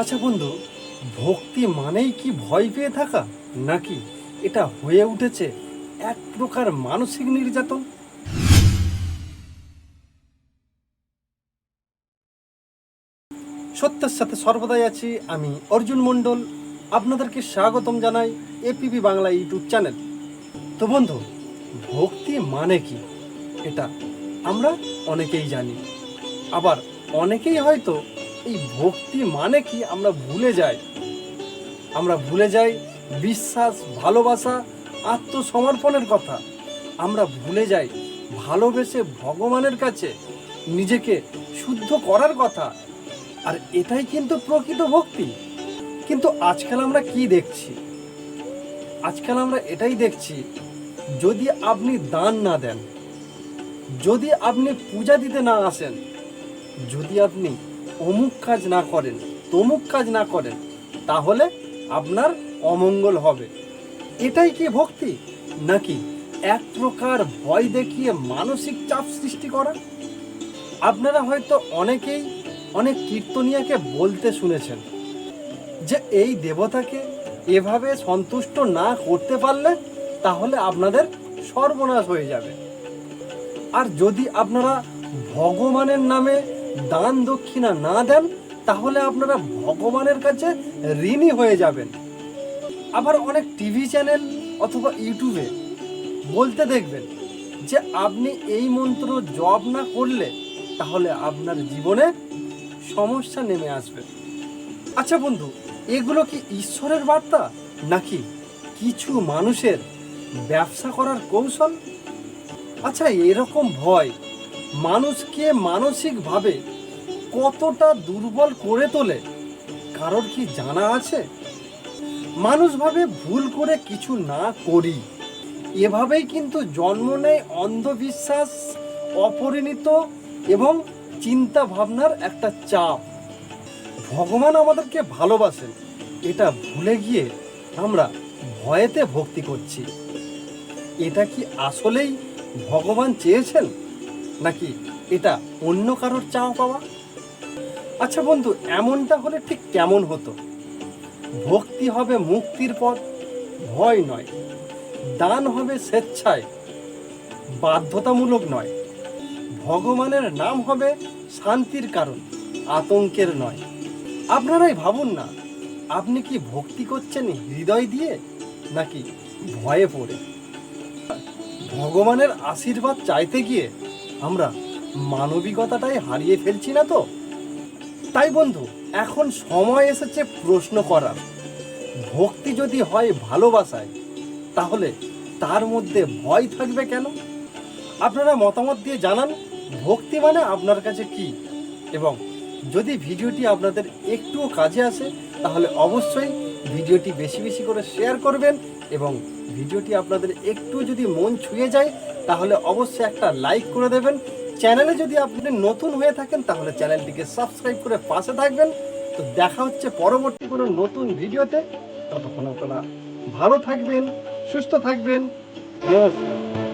আচ্ছা বন্ধু, ভক্তি মানেই কি ভয় পেয়ে থাকা? নাকি এটা হয়ে উঠেছে এক প্রকার মানসিক নির্যাতন? সত্যের সাথে সর্বদাই আছি আমি অর্জুন মণ্ডল। আপনাদেরকে স্বাগতম জানাই এপিবি বাংলা ইউটিউব চ্যানেল। তো বন্ধু, ভক্তি মানে কি? এটা আমরা অনেকেই জানি। আবার অনেকেই হয়তো এই ভক্তি মানে কি? আমরা ভুলে যাই। আমরা ভুলে যাই বিশ্বাস, ভালোবাসা, আত্মসমর্পণের কথা। আমরা ভুলে যাই ভালোবেসে ভগবানের কাছে নিজেকে শুদ্ধ করার কথা। আর এটাই কিন্তু প্রকৃত ভক্তি। কিন্তু আজকাল আমরা কি দেখছি? আজকাল আমরা এটাই দেখছি, যদি আপনি দান না দেন, যদি আপনি পূজা দিতে না আসেন, যদি আপনি অমুক কাজ না করেন, তমুক কাজ না করেন, তাহলে আপনার অমঙ্গল হবে। এটাই কি ভক্তি? নাকি এক প্রকার ভয় দেখিয়ে মানসিক চাপ সৃষ্টি করা? আপনারা হয়তো অনেকেই অনেক কীর্তনিয়াকে বলতে শুনেছেন যে এই দেবতাকে এভাবে সন্তুষ্ট না করতে পারলে তাহলে আপনাদের সর্বনাশ হয়ে যাবে। আর যদি আপনারা ভগবানের নামে দান দক্ষিণা না দেন, তাহলে আপনারা ভগবানের কাছে ঋণী হয়ে যাবেন। আবার অনেক টিভি চ্যানেল অথবা ইউটিউবে বলতে দেখবেন যে, আপনি এই মন্ত্র জপ না করলে তাহলে আপনার জীবনে সমস্যা নেমে আসবে। আচ্ছা বন্ধু, এগুলো কি ঈশ্বরের বার্তা নাকি কিছু মানুষের ব্যবসা করার কৌশল? আচ্ছা এরকম ভয় মানুষকে মানসিকভাবে কতটা দুর্বল করে তোলে, কারোর কি জানা আছে? মানুষভাবে ভুল করে কিছু না করি, এভাবেই কিন্তু জন্ম নেয় অন্ধবিশ্বাস, অপরিণিত এবং চিন্তা ভাবনার একটা চাপ। ভগবান আমাদেরকে ভালোবাসেন, এটা ভুলে গিয়ে আমরা ভয়েতে ভক্তি করছি। এটা কি আসলেই ভগবান চেয়েছেন? নাকি এটা অন্য কারোর চাও পাওয়া? আচ্ছা বন্ধু, এমনটা হলে ঠিক কেমন হতো? ভক্তি হবে মুক্তির পথ, ভয় নয়। দান হবে স্বেচ্ছায়, বাধ্যতামূলক নয়। ভগবানের নাম হবে শান্তির কারণ, আতঙ্কের নয়। আপনারাই ভাবুন না, আপনি কি ভক্তি করছেন হৃদয় দিয়ে, নাকি ভয়ে পড়ে? ভগবানের আশীর্বাদ চাইতে গিয়ে আমরা মানবিকতাটাই হারিয়ে ফেলছি না তো? তাই বন্ধু, এখন সময় এসেছে প্রশ্ন করার। ভক্তি যদি হয় ভালোবাসায়, তাহলে তার মধ্যে ভয় থাকবে কেন? আপনারা মতামত দিয়ে জানান, ভক্তি মানে আপনার কাছে কি? এবং যদি ভিডিওটি আপনাদের একটুও কাজে আসে, তাহলে অবশ্যই ভিডিওটি বেশি বেশি করে শেয়ার করবেন এবং ভিডিওটি আপনাদের একটু যদি মন ছুঁয়ে যায় তাহলে অবশ্যই একটা লাইক করে দেবেন। চ্যানেলে যদি আপনি নতুন হয়ে থাকেন, তাহলে চ্যানেলটিকে সাবস্ক্রাইব করে পাশে থাকবেন। তো দেখা হচ্ছে পরবর্তী কোনো নতুন ভিডিওতে। ততক্ষণ আপনারা ভালো থাকবেন, সুস্থ থাকবেন। নমস্কার